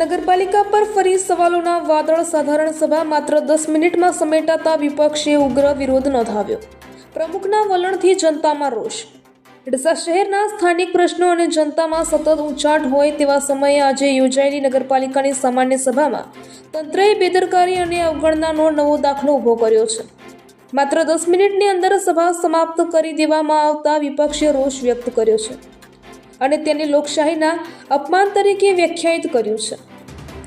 નગરપાલિકા પર ફરી સવાલોના વાદળ સાધારણ સભા માત્ર દસ મિનિટમાં સમેટાતા વિપક્ષે ઉગ્ર વિરોધ નોંધાવ્યો. પ્રમુખના વલણથી જનતામાં રોષ. ડીસા શહેરના સ્થાનિક પ્રશ્નો અને જનતામાં સતત ઉંચાટ હોય તેવા સમયે આજે યોજાયેલી નગરપાલિકાની સામાન્ય સભામાં તંત્રએ બેદરકારી અને અવગણનાનો નવો દાખલો ઊભો કર્યો છે. માત્ર દસ મિનિટની અંદર સભા સમાપ્ત કરી દેવામાં આવતા વિપક્ષે રોષ વ્યક્ત કર્યો છે અને તેને લોકશાહીના અપમાન તરીકે વ્યાખ્યાયિત કર્યું છે.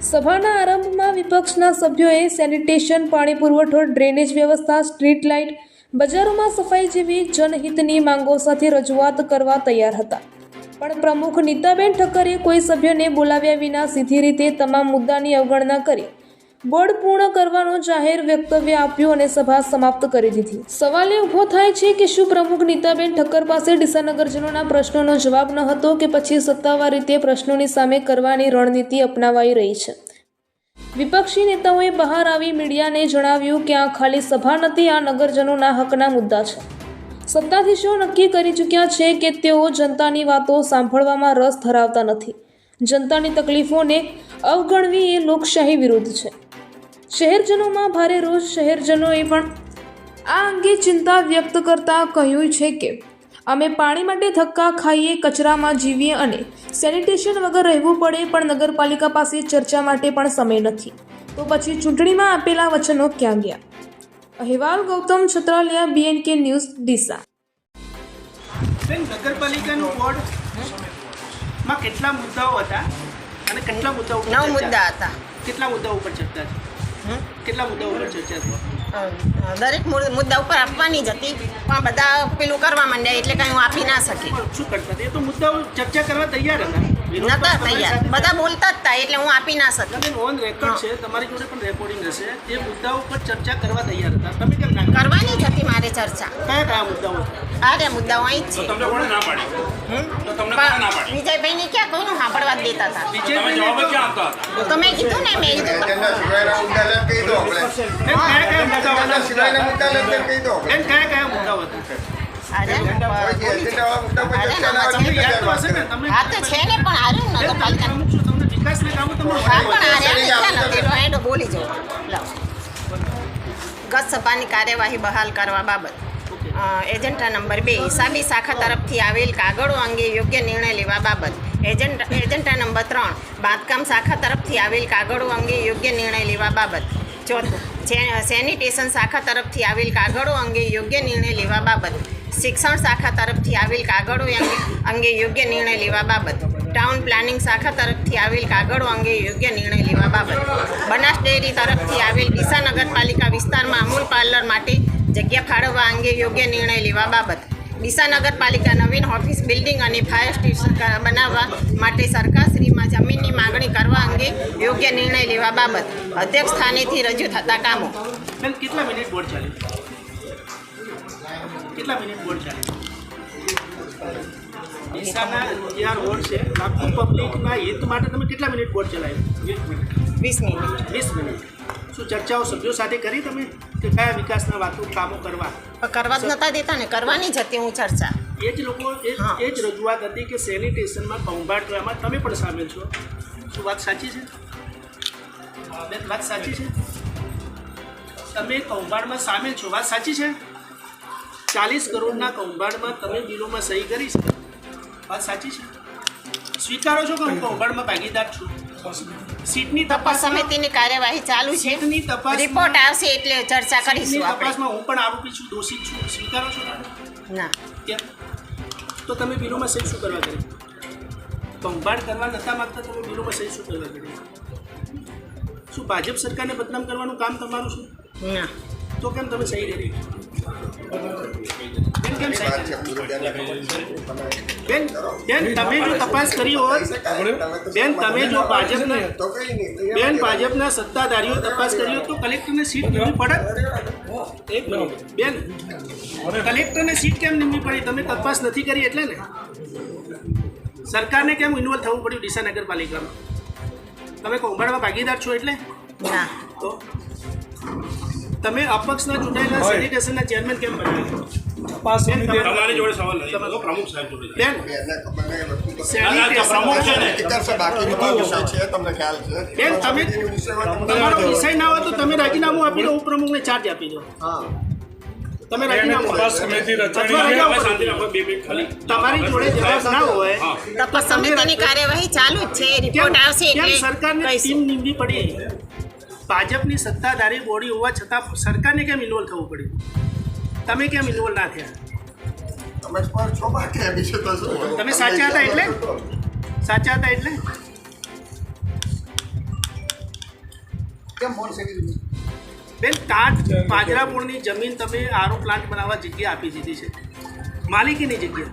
સભાના આરંભમાં વિપક્ષના સભ્યોએ સેનિટેશન, પાણી પુરવઠો, ડ્રેનેજ વ્યવસ્થા, સ્ટ્રીટ લાઇટ, બજારોમાં સફાઈ જેવી જનહિતની માંગો સાથે રજૂઆત કરવા તૈયાર હતા. પણ પ્રમુખ નીતાબેન ઠક્કરે કોઈ સભ્યને બોલાવ્યા વિના સીધી રીતે તમામ મુદ્દાની અવગણના કરી બોર્ડ પૂર્ણ કરવાનો જાહેર વક્તવ્ય આપ્યું અને સભા સમાપ્ત કરી દીધી. સવાલ એ ઊભો થાય છે કે શું પ્રમુખ નીતાબેન ઠક્કર પાસે ડીસાનગરજનોના પ્રશ્નોનો જવાબ ન હતો કે પછી સત્તાવાર રીતે પ્રશ્નોની સામે કરવાની રણનીતિ અપનાવાઈ રહી છે? વિપક્ષી નેતાઓએ બહાર આવી મીડિયાને જણાવ્યું કે આ ખાલી સભા નથી, આ નગરજનોના હકના મુદ્દા છે. સત્તાધીશો નક્કી કરી ચૂક્યા છે કે તેઓ જનતાની વાતો સાંભળવામાં રસ ધરાવતા નથી. જનતાની તકલીફોને અવગણવી એ લોકશાહી વિરુદ્ધ છે. શહેરજનોમાં ભારે રોષ. શહેરજનોએ પણ આ અંગે ચિંતા વ્યક્ત કરતા કહ્યું છે કે અમે પાણી માટે ધક્કા ખાઈએ કચરામાં જીવીએ અને સેનિટેશન વગર રહેવું પડે પણ નગરપાલિકા પાસે ચર્ચા માટે પણ સમય નથી. તો પછી ચૂંટણીમાં આપેલા વચનો ક્યાં ગયા? અહેવાલ ગૌતમ છત્રાલિયા બીએનકે ન્યૂઝ ડીસા. નગરપાલિકાનું બોર્ડમાં કેટલા મુદ્દાઓ હતા અને કેટલા મુદ્દાઓ નવ મુદ્દા હતા. કેટલા મુદ્દાઓ ઉપર ચર્ચા છે? કેટલા મુદ્દાઓ ઉપર ચર્ચા દરેક મુદ્દા ઉપર આપવાની જ હતી. પણ બધા પેલું કરવા માંડ્યા એટલે કાંઈ હું આપી ના શકી. શું કરતા એ તો મુદ્દાઓ ચર્ચા કરવા તૈયાર હતા. નતા તૈયાર. બધા બોલતા જ હતા એટલે હું આપી ના શકી. ઓન રેકોર્ડ છે તમારી જોડે પણ રેકોર્ડિંગ હશે. એ મુદ્દાઓ પર ચર્ચા કરવા તૈયાર હતા. તમે કેમ કરવાની જ હતી મારે ચર્ચા. કયા કયા મુદ્દાઓ? આ રહ્યા મુદ્દાઓ અહીં જ છે. તમને કોણે ના પાડી? હમ? તો તમને કોણે ના પાડી? વિજયભાઈને ક્યાં કોઈનું સાંભળવા જ દેતા હતા? તમે જવાબ ક્યાં આપતા હતા? તો મેં કીધું ને મેં કીધું. એજન્ડા સિવાયના મુદ્દા લઈને કહી દો આપણે. કયા કયા મુદ્દા હતા? સિવાયના મુદ્દા લઈને કહી દો એમ કયા કયા હતા? મુદ્દા પર અરે ચર્ચા ના ના, કરવી તમને યાદ તો તો હશે ને તમે હા તો છે ને પણ હારું બેન, તમે નગરપાલિકા પ્રમુખ તમને વિકાસના કામો તમારે હા વધારે પણ આ ચડી રહ્યા જાઓ, ક્યાં નથી હેડો બોલી જાઓ લાવ ગત સભાની કાર્યવાહી બહાલ કરવા બાબત. અ, એજન્ડા નંબર બે હિસાબી શાખા તરફથી આવેલ કાગળો અંગે યોગ્ય નિર્ણય લેવા બાબત. એજન્ટ એજન્ટા નંબર ત્રણ બાંધકામ શાખા તરફથી આવેલ કાગળો અંગે યોગ્ય નિર્ણય લેવા બાબત. ચોથું સેનિટેશન શાખા તરફથી આવેલ કાગળો અંગે યોગ્ય નિર્ણય લેવા બાબત. શિક્ષણ શાખા તરફથી આવેલ કાગળો અંગે યોગ્ય નિર્ણય લેવા બાબત. ટાઉન પ્લાનિંગ શાખા તરફથી આવેલ કાગળો અંગે યોગ્ય નિર્ણય લેવા બાબત. બનાસ ડેરી તરફથી આવેલ ડીસા નગરપાલિકા વિસ્તારમાં અમૂલ પાર્લર માટે જગ્યા ફાળવવા અંગે યોગ્ય નિર્ણય લેવા બાબત. ડીસા નગરપાલિકા નવીન ઓફિસ બિલ્ડિંગ અને ફાયર સ્ટેશન બનાવવા માટે સરકારશ્રીમાં જમીનની માગણી કરવા અંગે યોગ્ય નિર્ણય લેવા બાબત. અધ્યક્ષ સ્થાનેથી રજૂ થતા કામો. કેટલા મિનિટ બોર્ડ ચાલે? કેટલા મિનિટ બોર્ડ ચાલે? ડીસાના રોડ છે. આખું પબ્લિકના હિત માટે તમે કેટલા મિનિટ બોર્ડ ચલાવ્યું? વીસ મિનિટ. વીસ મિનિટ. શું ચર્ચાઓ સભ્યો સાથે કરી તમે? કે કયા વિકાસના વાતો કામો કરવા. કરવા જ નતા દેતા ને કરવાની જ હતી હું ચર્ચા. એ જ લોકો. એ જ રજૂઆત હતી કે સેનિટેશનમાં કૌભાંડ કરવામાં તમે પણ સામેલ છો. શું વાત સાચી છે? બેન વાત સાચી છે? તમે કૌભાંડમાં સામેલ છો વાત સાચી છે? ચાલીસ કરોડના કૌભાંડમાં તમે બિલોમાં સહી કરી છે. વાત સાચી છે? સ્વીકારો છો કે હું કૌભાંડમાં ભાગીદાર છું? સીટની તપાસ સમિતિની કાર્યવાહી ચાલુ છે. સીટની તપાસ રિપોર્ટ આવશે એટલે ચર્ચા કરીશું આપણે. તપાસમાં હું પણ આરોપી છું દોષિત છું. સ્વીકારો છો ના. તો તમે બિલોમાં સહી શું કરવા કરી કંભાળ કરવા નતા માગતા તમે બિલોમાં સહી શું કરવા કરી શું ભાજપ સરકારને બદનામ કરવાનું કામ તમારું છું? ના. તો કેમ તમે સહી કરી બેન બેન તમે જો તપાસ કરી હોત બેન તમે જો ભાજપના બેન ભાજપના સત્તાધારીઓ તપાસ કરી હોત તો કલેક્ટરને સીટ નીમવી પડત? એક મિનિટ. બેન કલેક્ટરને સીટ કેમ નીમવી પડી? તમે તપાસ નથી કરી એટલે ને? સરકારને કેમ ઇન્વોલ્વ થવું પડ્યું ડીસા નગરપાલિકામાં? તમે કૌભાંડમાં ભાગીદાર છો એટલે? ના. તો? તમે અપક્ષના ચૂંટાયેલા સેનિટેશનના ચેરમેન કેમ બેન, તમારી જોડે સવાલ નથી. પ્રમુખ સાહેબ જોડે બેન બેનને ખબર નહીં, વસ્તુ તો- સેનિટેશન પ્રમુખ છે ને. કિતાબ છે, બાકી બધો વિષય છે, તમને ખ્યાલ છે. બેન, તમે- વિષય તમારો વિષય ના હોય તો તમે રાજીનામું આપી દો ઉપપ્રમુખને ચાર્જ આપી દો. હા. તમે. તમારી જોડે જવાબ ના હોય. તપાસ સમિતિની કાર્યવાહી ચાલુ જ છે. રિપોર્ટ આવશે એટલે સરકારને ટીમ નીમવી પડી? ભાજપની સત્તાધારી બોડી હોવા છતાં સરકારને કેમ ઇન્વોલ્વ થવું પડ્યું? તમે કેમ ઇન્વોલ્વ ના થયા? તમે સાચા હતા એટલે? સાચા હતા એટલે? કેમ બેન કાટ પાજરાપુરની જમીન તમે આરો પ્લાન્ટ બનાવવા જગ્યા આપી દીધી છે. માલિકીની જગ્યા.